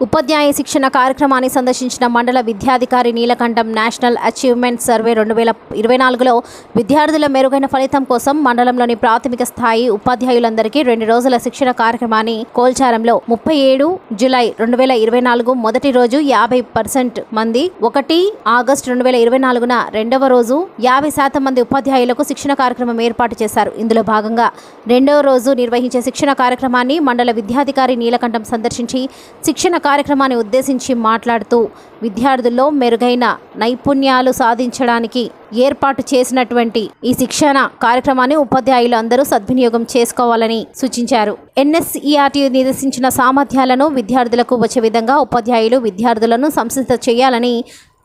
ఉపాధ్యాయ శిక్షణ కార్యక్రమాన్ని సందర్శించిన మండల విద్యాధికారి నీలకంఠం నేషనల్ అచీవ్మెంట్ సర్వే రెండు వేల ఇరవై నాలుగులో విద్యార్థుల మెరుగైన ఫలితం కోసం మండలంలోని ప్రాథమిక స్థాయి ఉపాధ్యాయులందరికీ రెండు రోజుల శిక్షణ కార్యక్రమాన్ని కోల్చారంలో ముప్పై ఏడు జులై రెండు వేల ఇరవై నాలుగు మొదటి రోజు యాభై పర్సెంట్ మంది ఒకటి ఆగస్టు రెండు వేల ఇరవై నాలుగున రెండవ రోజు యాభై శాతం మంది ఉపాధ్యాయులకు శిక్షణ కార్యక్రమం ఏర్పాటు చేశారు. ఇందులో భాగంగా రెండవ రోజు నిర్వహించే శిక్షణ కార్యక్రమాన్ని మండల విద్యాధికారి నీలకంఠం సందర్శించి శిక్షణ కార్యక్రమాన్ని ఉద్దేశించి మాట్లాడుతూ విద్యార్థుల్లో మెరుగైన నైపుణ్యాలు సాధించడానికి ఏర్పాటు చేసినటువంటి ఈ శిక్షణ కార్యక్రమాన్ని ఉపాధ్యాయులు అందరూ సద్వినియోగం చేసుకోవాలని సూచించారు. ఎన్ఎస్ఈఆర్టీ నిర్దేశించిన సామర్థ్యాలను విద్యార్థులకు వచ్చే విధంగా ఉపాధ్యాయులు విద్యార్థులను సంసిద్ధ చేయాలని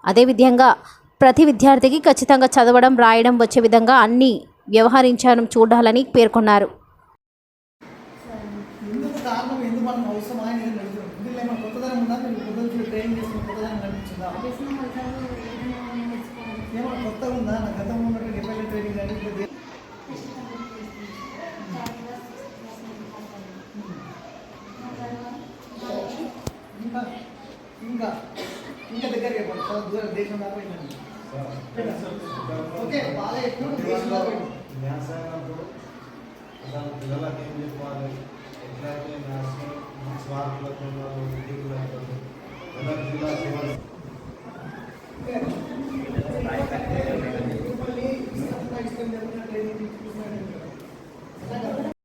అదేవిధంగా ప్రతి విద్యార్థికి ఖచ్చితంగా చదవడం రాయడం వచ్చే విధంగా అన్ని వ్యవహరించడం చూడాలని పేర్కొన్నారు. కొత్తదనం కనిపించిందా ఉందా నా గతంలో ఉన్నటువంటి ఎమ్మెల్యే ట్రైనింగ్ కానీ ఇంకా ఇంకా ఇంకా దగ్గర చెప్పండి దూరం దేశం దాకా ఓకే బాగా ఎక్కువ దేశం దాకా మ్యాథ్స్ అయినప్పుడు అసలు పిల్లలకి ఏం చెప్పాలి ఎట్లయితే మ్యాథ్స్ మార్కులతో ట్రైనింగ్